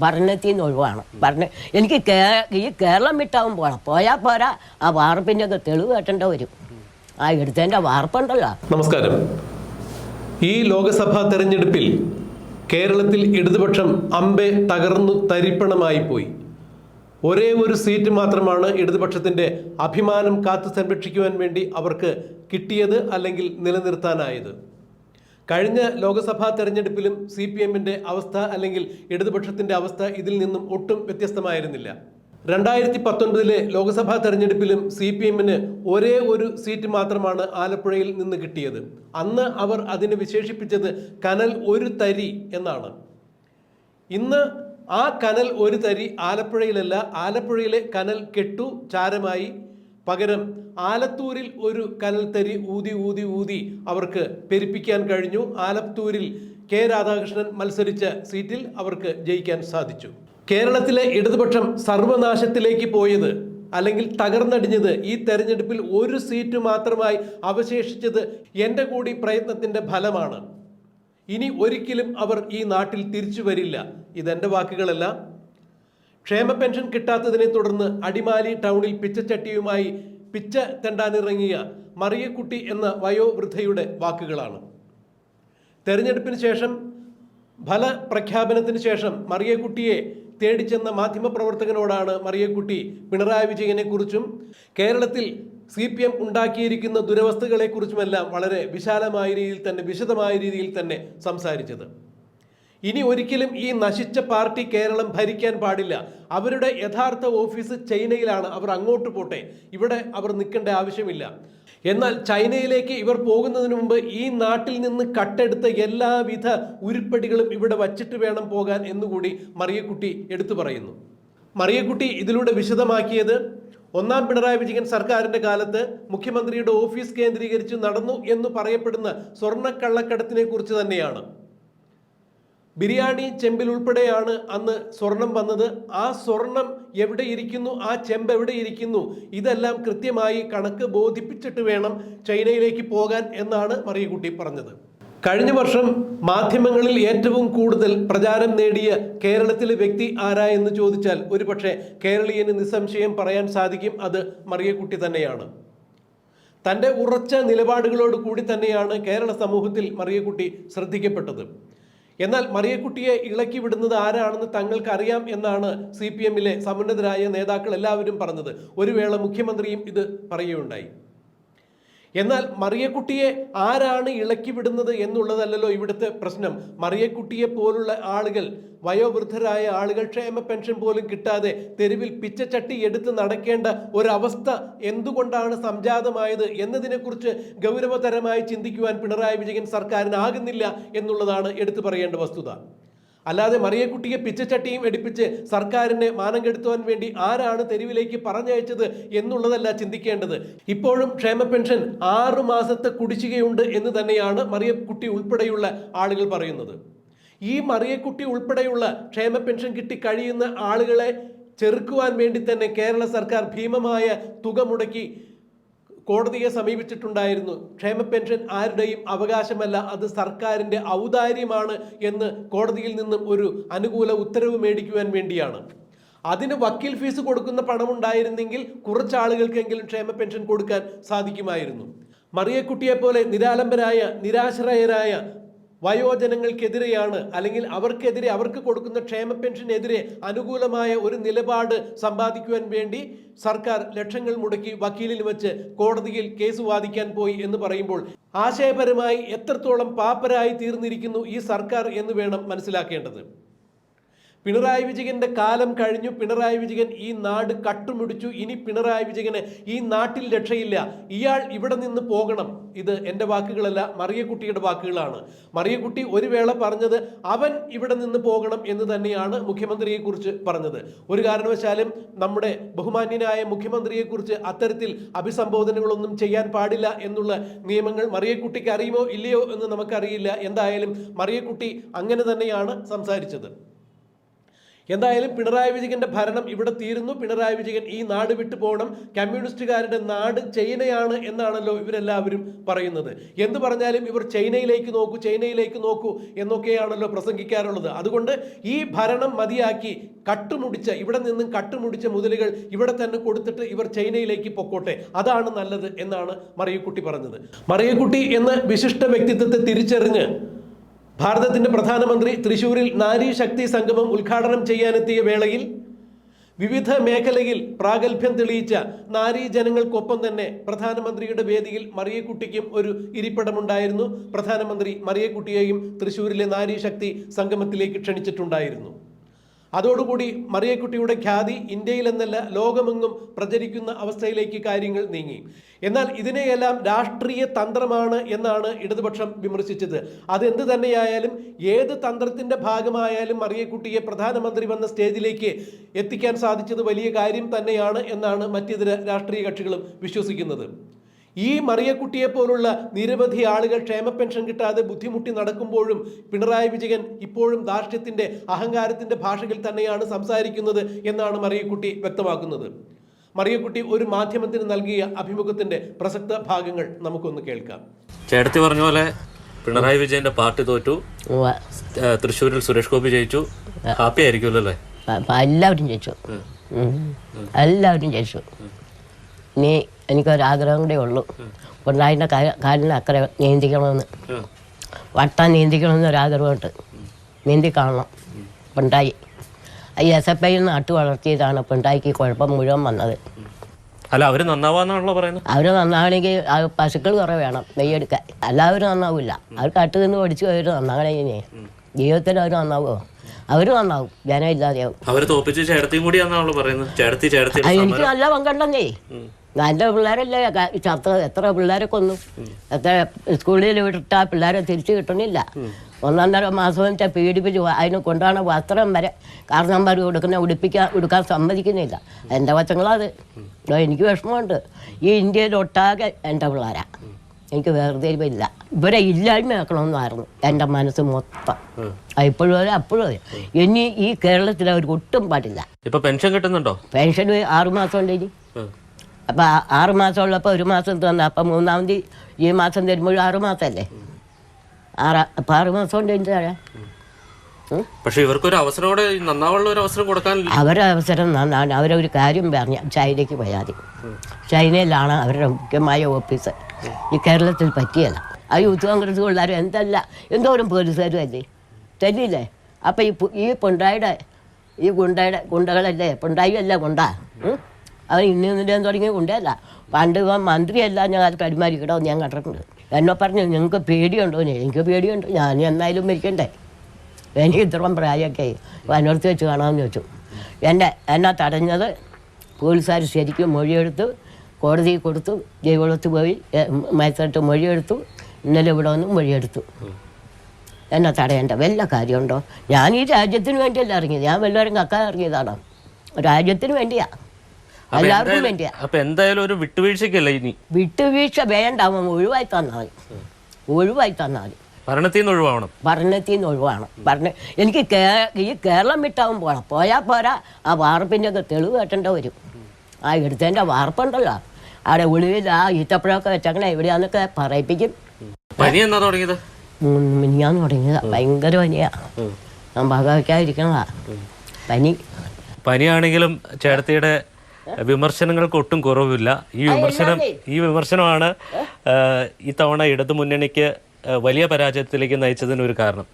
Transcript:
ഭരണത്തിൽ നിന്ന് ഒഴിവാണ് ഭരണ എനിക്ക് ഈ കേരളം വിട്ടാവും പോണം. പോയാൽ പോരാ. ആ വാർപ്പിന്റെ ഒക്കെ തെളിവ് കേട്ടേണ്ട വരും. ആ എടുത്തതിന്റെ വാർപ്പുണ്ടല്ലോ. നമസ്കാരം. ഈ ലോകസഭാ തെരഞ്ഞെടുപ്പിൽ കേരളത്തിൽ ഇടതുപക്ഷം അമ്പെ തകർന്നു തരിപ്പണമായി പോയി. ഒരേ ഒരു സീറ്റ് മാത്രമാണ് ഇടതുപക്ഷത്തിന്റെ അഭിമാനം കാത്തു സംരക്ഷിക്കുവാൻ വേണ്ടി അവർക്ക് കിട്ടിയത് അല്ലെങ്കിൽ നിലനിർത്താനായത്. കഴിഞ്ഞ ലോക്സഭാ തെരഞ്ഞെടുപ്പിലും സി പി എമ്മിന്റെ അവസ്ഥ അല്ലെങ്കിൽ ഇടതുപക്ഷത്തിന്റെ അവസ്ഥ ഇതിൽ നിന്നും ഒട്ടും വ്യത്യസ്തമായിരുന്നില്ല. രണ്ടായിരത്തി പത്തൊൻപതിലെ ലോക്സഭാ തെരഞ്ഞെടുപ്പിലും സി പി എമ്മിന് ഒരേ ഒരു സീറ്റ് മാത്രമാണ് ആലപ്പുഴയിൽ നിന്ന് കിട്ടിയത്. അന്ന് അവർ അതിനെ വിശേഷിപ്പിച്ചത് കനൽ ഒരു തരി എന്നാണ്. ഇന്ന് ആ കനൽ ഒരു തരി ആലപ്പുഴയിലല്ല ആലപ്പുഴയിലെ കനൽ കെട്ടു ചാരമായി പകരം ആലത്തൂരിൽ ഒരു കനൽ തരി ഊതി ഊതി ഊതി അവർക്ക് പെരുപ്പിക്കാൻ കഴിഞ്ഞു. ആലത്തൂരിൽ കെ രാധാകൃഷ്ണൻ മത്സരിച്ച സീറ്റിൽ അവർക്ക് ജയിക്കാൻ സാധിച്ചു. കേരളത്തിലെ ഇടതുപക്ഷം സർവനാശത്തിലേക്ക് പോയത് അല്ലെങ്കിൽ തകർന്നടിഞ്ഞത് ഈ തെരഞ്ഞെടുപ്പിൽ ഒരു സീറ്റ് മാത്രമായി അവശേഷിച്ചത് എന്റെ കൂടി പ്രയത്നത്തിന്റെ ഫലമാണ്. ഇനി ഒരിക്കലും അവർ ഈ നാട്ടിൽ തിരിച്ചു വരില്ല. ഇതെന്റെ വാക്കുകളല്ല. ക്ഷേമ പെൻഷൻ കിട്ടാത്തതിനെ തുടർന്ന് അടിമാലി ടൗണിൽ പിച്ചച്ചട്ടിയുമായി പിച്ച തെണ്ടാനിറങ്ങിയ മറിയക്കുട്ടി എന്ന വയോവൃദ്ധയുടെ വാക്കുകളാണ്. തെരഞ്ഞെടുപ്പിന് ശേഷം ഫലപ്രഖ്യാപനത്തിന് ശേഷം മറിയക്കുട്ടിയെ തേടിച്ചെന്ന മാധ്യമപ്രവർത്തകനോടാണ് മറിയക്കുട്ടി പിണറായി വിജയനെക്കുറിച്ചും കേരളത്തിൽ സി പി എം ഉണ്ടാക്കിയിരിക്കുന്ന ദുരവസ്ഥകളെക്കുറിച്ചുമെല്ലാം വളരെ വിശാലമായ രീതിയിൽ തന്നെ വിശദമായ രീതിയിൽ തന്നെ സംസാരിച്ചത്. ഇനി ഒരിക്കലും ഈ നശിച്ച പാർട്ടി കേരളം ഭരിക്കാൻ പാടില്ല. അവരുടെ യഥാർത്ഥ ഓഫീസ് ചൈനയിലാണ്. അവർ അങ്ങോട്ട് പോട്ടെ. ഇവിടെ അവർ നിൽക്കേണ്ട ആവശ്യമില്ല. എന്നാൽ ചൈനയിലേക്ക് ഇവർ പോകുന്നതിന് മുമ്പ് ഈ നാട്ടിൽ നിന്ന് കട്ടെടുത്ത എല്ലാവിധ ഉരുപ്പടികളും ഇവിടെ വച്ചിട്ട് വേണം പോകാൻ എന്നുകൂടി മറിയക്കുട്ടി എടുത്തു പറയുന്നു. മറിയക്കുട്ടി ഇതിലൂടെ വിശദമാക്കിയത് ഒന്നാം പിണറായി വിജയൻ സർക്കാരിന്റെ കാലത്ത് മുഖ്യമന്ത്രിയുടെ ഓഫീസ് കേന്ദ്രീകരിച്ച് നടന്നു എന്ന് പറയപ്പെടുന്ന സ്വർണക്കള്ളക്കടത്തിനെ കുറിച്ച് തന്നെയാണ്. ബിരിയാണി ചെമ്പിൽ ഉൾപ്പെടെയാണ് അന്ന് സ്വർണം വന്നത്. ആ സ്വർണം എവിടെ ഇരിക്കുന്നു? ആ ചെമ്പ് എവിടെ ഇരിക്കുന്നു? ഇതെല്ലാം കൃത്യമായി കണക്ക് ബോധിപ്പിച്ചിട്ട് വേണം ചൈനയിലേക്ക് പോകാൻ എന്നാണ് മറിയക്കുട്ടി പറഞ്ഞത്. കഴിഞ്ഞ വർഷം മാധ്യമങ്ങളിൽ ഏറ്റവും കൂടുതൽ പ്രചാരം നേടിയ കേരളത്തിലെ വ്യക്തി ആരാ എന്ന് ചോദിച്ചാൽ ഒരുപക്ഷെ കേരളീയന് നിസ്സംശയം പറയാൻ സാധിക്കും അത് മറിയക്കുട്ടി തന്നെയാണ്. തന്റെ ഉറച്ച നിലപാടുകളോട് കൂടി തന്നെയാണ് കേരള സമൂഹത്തിൽ മറിയക്കുട്ടി ശ്രദ്ധിക്കപ്പെട്ടത്. എന്നാൽ മറിയക്കുട്ടിയെ ഇളക്കി വിടുന്നത് ആരാണെന്ന് തങ്ങൾക്ക് അറിയാം എന്നാണ് സി പി എമ്മിലെ സമുന്നതരായ നേതാക്കൾ എല്ലാവരും പറഞ്ഞത്. ഒരു വേള മുഖ്യമന്ത്രിയും ഇത് പറയുകയുണ്ടായി. എന്നാൽ മറിയക്കുട്ടിയെ ആരാണ് ഇളക്കി വിടുന്നത് എന്നുള്ളതല്ലല്ലോ ഇവിടുത്തെ പ്രശ്നം. മറിയക്കുട്ടിയെ പോലുള്ള ആളുകൾ വയോവൃദ്ധരായ ആളുകൾ ക്ഷേമ പെൻഷൻ പോലും കിട്ടാതെ തെരുവിൽ പിച്ചച്ചട്ടി എടുത്ത് നടക്കേണ്ട ഒരവസ്ഥ എന്തുകൊണ്ടാണ് സംജാതമായത് എന്നതിനെക്കുറിച്ച് ഗൗരവതരമായി ചിന്തിക്കുവാൻ പിണറായി വിജയൻ സർക്കാരിനാകുന്നില്ല എന്നുള്ളതാണ് എടുത്തു പറയേണ്ട വസ്തുത. അല്ലാതെ മറിയക്കുട്ടിയെ പിച്ചച്ചട്ടിയും എടുപ്പിച്ച് സർക്കാരിനെ മാനം കെടുത്തുവാൻ വേണ്ടി ആരാണ് തെരുവിലേക്ക് പറഞ്ഞയച്ചത് എന്നുള്ളതല്ല ചിന്തിക്കേണ്ടത്. ഇപ്പോഴും ക്ഷേമ പെൻഷൻ ആറു മാസത്തെ കുടിശ്ശികയുണ്ട് എന്ന് തന്നെയാണ് മറിയക്കുട്ടി ഉൾപ്പെടെയുള്ള ആളുകൾ പറയുന്നത്. ഈ മറിയക്കുട്ടി ഉൾപ്പെടെയുള്ള ക്ഷേമ പെൻഷൻ കിട്ടി കഴിയുന്ന ആളുകളെ ചെറുക്കുവാൻ വേണ്ടി തന്നെ കേരള സർക്കാർ ഭീമമായ തുക മുടക്കി കോടതിയെ സമീപിച്ചിട്ടുണ്ടായിരുന്നു. ക്ഷേമ പെൻഷൻ ആരുടെയും അവകാശമല്ല അത് സർക്കാരിന്റെ ഔദാര്യമാണ് എന്ന് കോടതിയിൽ നിന്നും ഒരു അനുകൂല ഉത്തരവ് മേടിക്കുവാൻ വേണ്ടിയാണ്. അതിന് വക്കീൽ ഫീസ് കൊടുക്കുന്ന പണമുണ്ടായിരുന്നെങ്കിൽ കുറച്ച് ആളുകൾക്കെങ്കിലും ക്ഷേമ പെൻഷൻ കൊടുക്കാൻ സാധിക്കുമായിരുന്നു. മറിയക്കുട്ടിയെ പോലെ നിരാലംബരായ നിരാശ്രയരായ വയോജനങ്ങൾക്കെതിരെയാണ് അല്ലെങ്കിൽ അവർക്കെതിരെ അവർക്ക് കൊടുക്കുന്ന ക്ഷേമ പെൻഷനെതിരെ അനുകൂലമായ ഒരു നിലപാട് സമ്പാദിക്കുവാൻ വേണ്ടി സർക്കാർ ലക്ഷങ്ങൾ മുടക്കി വക്കീലിൽ വെച്ച് കോടതിയിൽ കേസ് വാദിക്കാൻ പോയി എന്ന് പറയുമ്പോൾ ആശയപരമായി എത്രത്തോളം പാപ്പരായി തീർന്നിരിക്കുന്നു ഈ സർക്കാർ എന്ന് വേണം മനസ്സിലാക്കേണ്ടത്. പിണറായി വിജയന്റെ കാലം കഴിഞ്ഞു. പിണറായി വിജയൻ ഈ നാട് കട്ടുമുടിച്ചു. ഇനി പിണറായി വിജയന് ഈ നാട്ടിൽ രക്ഷയില്ല. ഇയാൾ ഇവിടെ നിന്ന് പോകണം. ഇത് എന്റെ വാക്കുകളല്ല മറിയക്കുട്ടിയുടെ വാക്കുകളാണ്. മറിയക്കുട്ടി ഒരു വേള പറഞ്ഞത് അവൻ ഇവിടെ നിന്ന് പോകണം എന്ന് തന്നെയാണ് മുഖ്യമന്ത്രിയെക്കുറിച്ച് പറഞ്ഞത്. ഒരു കാരണവശാലും നമ്മുടെ ബഹുമാന്യനായ മുഖ്യമന്ത്രിയെക്കുറിച്ച് അത്തരത്തിൽ അഭിസംബോധനകളൊന്നും ചെയ്യാൻ പാടില്ല എന്നുള്ള നിയമങ്ങൾ മറിയക്കുട്ടിക്ക് അറിയുമോ ഇല്ലയോ എന്ന് നമുക്കറിയില്ല. എന്തായാലും മറിയക്കുട്ടി അങ്ങനെ തന്നെയാണ് സംസാരിച്ചത്. എന്തായാലും പിണറായി വിജയന്റെ ഭരണം ഇവിടെ തീരുന്നു. പിണറായി വിജയൻ ഈ നാട് വിട്ടു പോകണം. കമ്മ്യൂണിസ്റ്റുകാരുടെ നാട് ചൈനയാണ് എന്നാണല്ലോ ഇവരെല്ലാവരും പറയുന്നത്. എന്ത് പറഞ്ഞാലും ഇവർ ചൈനയിലേക്ക് നോക്കൂ ചൈനയിലേക്ക് നോക്കൂ എന്നൊക്കെയാണല്ലോ പ്രസംഗിക്കാറുള്ളത്. അതുകൊണ്ട് ഈ ഭരണം മതിയാക്കി കട്ടുമുടിച്ച് ഇവിടെ നിന്നും കട്ടുമുടിച്ച മുതലുകൾ ഇവിടെ തന്നെ കൊടുത്തിട്ട് ഇവർ ചൈനയിലേക്ക് പൊക്കോട്ടെ. അതാണ് നല്ലത് എന്നാണ് മറിയക്കുട്ടി പറഞ്ഞത്. മറിയക്കുട്ടി എന്ന വിശിഷ്ട വ്യക്തിത്വത്തെ തിരിച്ചറിഞ്ഞ് ഭാരതത്തിന്റെ പ്രധാനമന്ത്രി തൃശൂരിൽ നാരി ശക്തി സംഗമം ഉദ്ഘാടനം ചെയ്യാനെത്തിയ വേളയിൽ വിവിധ മേഖലയിൽ പ്രാഗൽഭ്യം തെളിയിച്ച നാരി ജനങ്ങൾക്കൊപ്പം തന്നെ പ്രധാനമന്ത്രിയുടെ വേദിയിൽ മറിയക്കുട്ടിക്കും ഒരു ഇരിപ്പിടമുണ്ടായിരുന്നു. പ്രധാനമന്ത്രി മറിയക്കുട്ടിയെയും തൃശൂരിലെ നാരി ശക്തി സംഗമത്തിലേക്ക് ക്ഷണിച്ചിട്ടുണ്ടായിരുന്നു. അതോടുകൂടി മറിയക്കുട്ടിയുടെ ഖ്യാതി ഇന്ത്യയിൽ എന്നല്ല ലോകമെങ്ങും പ്രചരിക്കുന്ന അവസ്ഥയിലേക്ക് കാര്യങ്ങൾ നീങ്ങി. എന്നാൽ ഇതിനെയെല്ലാം രാഷ്ട്രീയ തന്ത്രമാണ് എന്നാണ് ഇടതുപക്ഷം വിമർശിച്ചത്. അതെന്ത് തന്നെയായാലും ഏത് തന്ത്രത്തിന്റെ ഭാഗമായാലും മറിയക്കുട്ടിയെ പ്രധാനമന്ത്രി വന്ന സ്റ്റേജിലേക്ക് എത്തിക്കാൻ സാധിച്ചത് വലിയ കാര്യം തന്നെയാണ് എന്നാണ് മറ്റിതര രാഷ്ട്രീയ കക്ഷികളും വിശ്വസിക്കുന്നത്. ഈ മറിയക്കുട്ടിയെ പോലുള്ള നിരവധി ആളുകൾ ക്ഷേമ പെൻഷൻ കിട്ടാതെ ബുദ്ധിമുട്ടി നടക്കുമ്പോഴും പിണറായി വിജയൻ ഇപ്പോഴും ധാർഷ്ട്യത്തിന്റെ അഹങ്കാരത്തിന്റെ ഭാഷയിൽ തന്നെയാണ് സംസാരിക്കുന്നത് എന്നാണ് മറിയക്കുട്ടി വ്യക്തമാക്കുന്നത്. മറിയക്കുട്ടി ഒരു മാധ്യമത്തിന് നൽകിയ അഭിമുഖത്തിന്റെ പ്രസക്ത ഭാഗങ്ങൾ നമുക്കൊന്ന് കേൾക്കാം. ചേട്ടത്തി പറഞ്ഞ പോലെ പിണറായി വിജയന്റെ പാർട്ടി തോറ്റു. തൃശ്ശൂരിൽ സുരേഷ് ഗോപി ജയിച്ചു. ഹാപ്പി ആയിരിക്കുമല്ലോ അല്ലേ എല്ലാവരും ജയിച്ചു. എല്ലാവരും ജയിച്ചു. ഇനി എനിക്കൊരാഗ്രഹം കൂടെ ഉള്ളൂ പിണറായിന്റെ കാലിന് അക്കരെ നീന്തിക്കണമെന്ന്. വട്ടം നീന്തിക്കണമെന്ന് ഒരാഗ്രഹമുണ്ട്. നീന്തി കാണണം പിണറായി. ഈ എസ് എഫ് ഐ നട്ടു വളർത്തിയതാണ് പിണറായിക്ക് കുഴപ്പം മുഴുവൻ വന്നത്. അല്ല അവർ നന്നാവാന്നാണല്ലോ പറയുന്നത് അവർ നന്നാവണമെങ്കിൽ പശുക്കൾ കുറേ വേണം. നെയ്യെടുക്കാൻ. എല്ലാവരും നന്നാവില്ല. അവർ കട്ട് നിന്ന് പഠിച്ചു അവർ നന്നാകണേ ജീവിതത്തിൽ അവർ നന്നാവുമോ അവർ നന്നാവും. ജനം ഇല്ലാതെയാവും അവർ തോപ്പിച്ച് ചേട്ടത്തിയും കൂടി പറയുന്നത്. ചേട്ടത്തി ചേട്ടത്തി അത് എനിക്ക് നല്ല പങ്കുണ്ടെന്നേ നല്ല പിള്ളേരല്ലേ? ചത്ത എത്ര പിള്ളേരെ കൊന്നു? എത്ര സ്കൂളിൽ വിട്ടാ പിള്ളേരെ തിരിച്ചു കിട്ടണില്ല. ഒന്നൊന്നര മാസം വെച്ചാൽ പീഡിപ്പിച്ച് അതിന് കൊണ്ടാണ് വസ്ത്രം വരെ കാരണന്മാർ കൊടുക്കുന്ന ഉടുപ്പിക്കാൻ ഉടുക്കാൻ സമ്മതിക്കുന്നില്ല. എന്റെ വശങ്ങളത് എനിക്ക് വിഷമമുണ്ട്. ഈ ഇന്ത്യയിലൊട്ടാകെ എന്റെ പിള്ളേരാ. എനിക്ക് വേറെ ഇല്ല. ഇവരെ ഇല്ലായ്മയാക്കണമെന്നായിരുന്നു എന്റെ മനസ്സ് മൊത്തം. ഇപ്പോഴും അതെ അപ്പോഴും അതെ. ഇനി ഈ കേരളത്തിൽ അവർ ഒട്ടും പാടില്ല. ഇപ്പൊ പെൻഷൻ കിട്ടുന്നുണ്ടോ? പെൻഷൻ ആറുമാസം ഉണ്ട് ഇനി. അപ്പൊ ആറുമാസം ആറ് മാസം ഉള്ളപ്പോൾ ഒരു മാസം തന്നു അപ്പൊ മൂന്നാം തീയതി ഈ മാസം തരുമ്പോഴും ആറ് മാസമല്ലേ? ആറ് അപ്പൊ ആറ് മാസം എന്റെ തരാം ഉം? പക്ഷെ ഇവർക്കൊരു അവസരം കൂടെ നന്നാവുള്ള ഒരു അവസരം കൊടുക്കാൻ അവരെ അവസരം നന്നാണ്. അവരൊരു കാര്യം പറഞ്ഞ ചൈനയ്ക്ക് പോയാൽ മതി. ചൈനയിലാണ് അവരുടെ മുഖ്യമായ ഓഫീസ്. ഈ കേരളത്തിൽ പറ്റിയല്ല ആ യൂത്ത് കോൺഗ്രസ് പിള്ളേർ എന്തല്ല എന്തോരം പോലീസുകാരും അല്ലേ തല്ലില്ലേ അപ്പം ഈ ഈ പൊണ്ടായുടെ ഈ ഗുണ്ടയുടെ ഗുണ്ടകളല്ലേ? പൊണ്ടായി അല്ല ഗുണ്ട. അവൻ ഇന്ന് ഇന്നിന്റെ തുടങ്ങിയ ഗുണ്ടയല്ല. പണ്ട് ഇവൻ മന്ത്രിയല്ല ഞാൻ കടിമാരി കിടവും ഞാൻ കണ്ടിട്ടുണ്ട്. എന്നെ പറഞ്ഞു നിങ്ങൾക്ക് പേടിയുണ്ടോ. എനിക്ക് പേടിയുണ്ട്. ഞാൻ എന്നായാലും മരിക്കണ്ടേ? എനിക്ക് ഇത്രയും പ്രായമൊക്കെ അതിനടുത്ത് വെച്ച് കാണാമെന്ന് ചോദിച്ചു. എന്നെ എന്നെ തടഞ്ഞത് പോലീസുകാർ ശരിക്കും മൊഴിയെടുത്തു കോടതിയിൽ കൊടുത്തു ജൈവളത്ത് പോയി മയത്തോട്ട് മൊഴിയെടുത്തു ഇന്നലെ ഇവിടെ വന്നും മൊഴിയെടുത്തു. എന്നെ തടയേണ്ട? വല്ല കാര്യമുണ്ടോ? ഞാൻ ഈ രാജ്യത്തിന് വേണ്ടിയല്ല ഇറങ്ങിയത്. ഞാൻ വല്ലവരും കക്കാൻ ഇറങ്ങിയതാണ്? രാജ്യത്തിന് വേണ്ടിയാ. എല്ലാവർക്കും വേണ്ടിയാ. അപ്പൊ എന്തായാലും ഒരു വിട്ടുവീഴ്ചക്കല്ല ഇനി? വിട്ടുവീഴ്ച വേണ്ട അവൻ ഒഴിവായി തന്നാൽ. ഒഴിവായി തന്നാൽ. ഭരണത്തിൽ നിന്ന് ഒഴിവാവണം. ഭരണത്തിൽ നിന്ന് ഒഴിവാണ് ഭരണ എനിക്ക് ഈ കേരളം വിട്ടാവും പോകണം പോയാൽ പോരാ. ആ വാർപ്പിന്റെ ഒക്കെ തെളിവ് കേട്ടേണ്ട വരും. ആ എടുത്തതിന്റെ വാർപ്പുണ്ടല്ലോ. അവിടെ ഒളിവിൽ ആ ഈത്തപ്പഴമൊക്കെ വെച്ചങ്ങനെ എവിടെയാന്നൊക്കെ പറയിപ്പിക്കും. പനി എന്നാ തുടങ്ങിയത് മിനിയാന്ന് തുടങ്ങിയതാ. ഭയങ്കര പനിയാ. ഞാൻ ഭാഗവയ്ക്കാതിരിക്കണതാ പനി. പനിയാണെങ്കിലും ചേട്ടത്തിയുടെ വിമർശനങ്ങൾക്ക് ഒട്ടും കുറവില്ല. ഈ വിമർശനം ഈ വിമർശനമാണ് ഈ തവണ ഇടതു മുന്നണിക്ക് വലിയ പരാജയത്തിലേക്ക് നയിച്ചതിന് ഒരു കാരണം.